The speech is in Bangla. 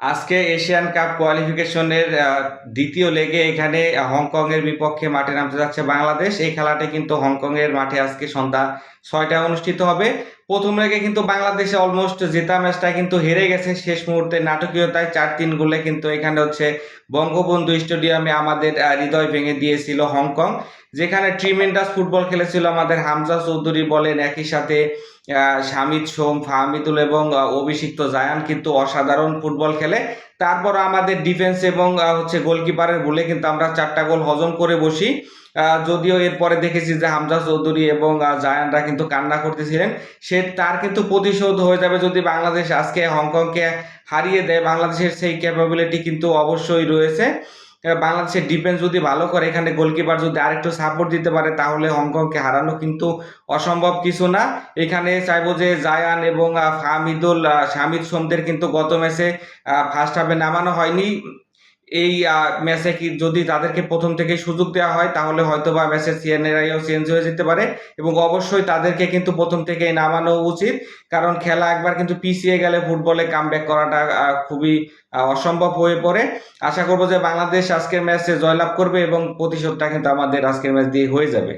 আজকে এশিয়ান কাপ কোয়ালিফিকেশনের দ্বিতীয় লেগে এখানে হংকং এর বিপক্ষে মাঠে নামতে যাচ্ছে বাংলাদেশ। এই খেলাটি কিন্তু হংকং এর মাঠে আজকে সন্ধ্যা ছয়টায় অনুষ্ঠিত হবে। প্রথম লেগে কিন্তু বাংলাদেশে অলমোস্ট জেতা ম্যাচটা কিন্তু হেরে গেছে শেষ মুহূর্তে। নাটকীয়তায় চার তিন গোলে কিন্তু এখানে হচ্ছে বঙ্গবন্ধু স্টেডিয়ামে আমাদের হৃদয় ভেঙে দিয়েছিল হংকং, যেখানে ট্রিমেন্ডাস ফুটবল খেলেছিল আমাদের হামজা চৌধুরী বলেন। একই সাথে শামিদ সোম, ফাহমিদুল এবং অভিষিক্ত জায়ান কিন্তু অসাধারণ ফুটবল খেলে। তারপর আমাদের ডিফেন্স এবং হচ্ছে গোলকিপারের বলে কিন্তু আমরা চারটা গোল হজম করে বসি। যদিও এরপরে দেখেছি যে হামজা চৌধুরী এবং জায়ানরা কিন্তু কান্না করতেছিলেন। সে তার কিন্তু প্রতিশোধ হয়ে যাবে যদি বাংলাদেশ আজকে হংকংকে হারিয়ে দেয়। বাংলাদেশের সেই ক্যাপাবিলিটি কিন্তু অবশ্যই রয়েছে। বাংলাদেশের ডিফেন্স যদি ভালো করে, এখানে গোলকিপার যদি আরেকটু সাপোর্ট দিতে পারে, তাহলে হংকংকে হারানো কিন্তু অসম্ভব কিছু না। এখানে চাইব যে জায়ান এবং ফাহমিদুল শামিদ সোমদের কিন্তু গত ম্যাচে ফার্স্ট হাফে নামানো হয়নি। এই ম্যাচে কি যদি তাদেরকে প্রথম থেকে সুযোগ দেওয়া হয়, তাহলে হয়তো বা ম্যাচের সিএনএরাইও চেঞ্জ হয়ে যেতে পারে এবং অবশ্যই তাদেরকে কিন্তু প্রথম থেকেই নামানো উচিত। কারণ খেলা একবার কিন্তু পিছিয়ে গেলে ফুটবলে কামব্যাক করাটা খুবই অসম্ভব হয়ে পড়ে। আশা করব যে বাংলাদেশ আজকের ম্যাচে জয়লাভ করবে এবং প্রতিশোধটা কিন্তু আমাদের আজকের ম্যাচ দিয়ে হয়ে যাবে।